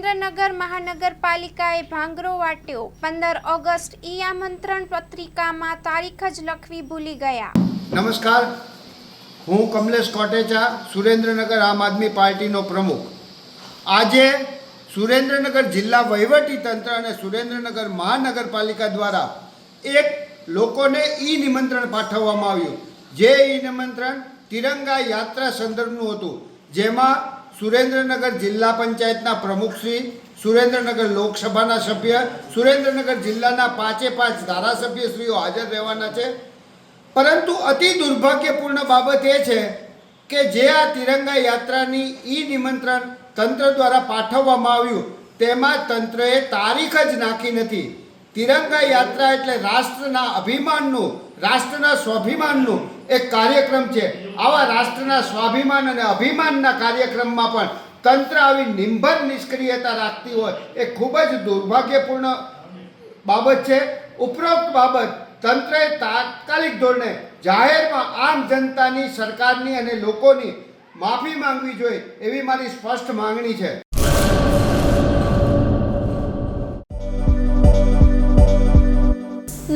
સુરેન્દ્રનગર મહાનગરપાલિકાએ ભાંગરો વાટ્યો. પંદર ઓગસ્ટ ઈ આમંત્રણ પત્રિકામાં તારીખ જ લખવી ભૂલી ગયા. નમસ્કાર. હું કમલેશ કોટેચા, સુરેન્દ્રનગર આમ આદમી પાર્ટીનો પ્રમુખ. આજે સુરેન્દ્રનગર જિલ્લા વહીવટી તંત્ર અને સુરેન્દ્રનગર મહાનગરપાલિકા દ્વારા એક લોકોને ઈ નિમંત્રણ પાઠવવામાં આવ્યું. જે ઈ નિમંત્રણ તિરંગા યાત્રા સંદર્ભનું હતું, જેમાં સુરેન્દ્રનગર જિલ્લા પંચાયતના પ્રમુખશ્રી સુરેન્દ્રનગર લોકસભાના સભ્ય, સુરેન્દ્રનગર જિલ્લાના પાંચે પાંચ ધારાસભ્યશ્રીઓ હાજર રહેવાના છે. પરંતુ અતિ દુર્ભાગ્યપૂર્ણ બાબત એ છે કે જે આ તિરંગા યાત્રાની ઈ નિમંત્રણ તંત્ર દ્વારા પાઠવવામાં આવ્યું, તેમાં તંત્રએ તારીખ જ નાખી નથી. તિરંગા યાત્રા એટલે રાષ્ટ્રના અભિમાનનું, રાષ્ટ્રના સ્વાભિમાનનું એક કાર્યક્રમ છે. આવા રાષ્ટ્રના સ્વાભિમાન અને અભિમાનના કાર્યક્રમમાં પણ તંત્ર આવી નિંભર નિષ્ક્રિયતા રાખતી હોય એ ખૂબ જ દુર્ભાગ્યપૂર્ણ બાબત છે. ઉપરોક્ત બાબત, તંત્રએ તાત્કાલિક ધોરણે જાહેરમાં આમ જનતાની, સરકારની અને લોકોની માફી માંગવી જોઈએ એવી મારી સ્પષ્ટ માંગણી છે.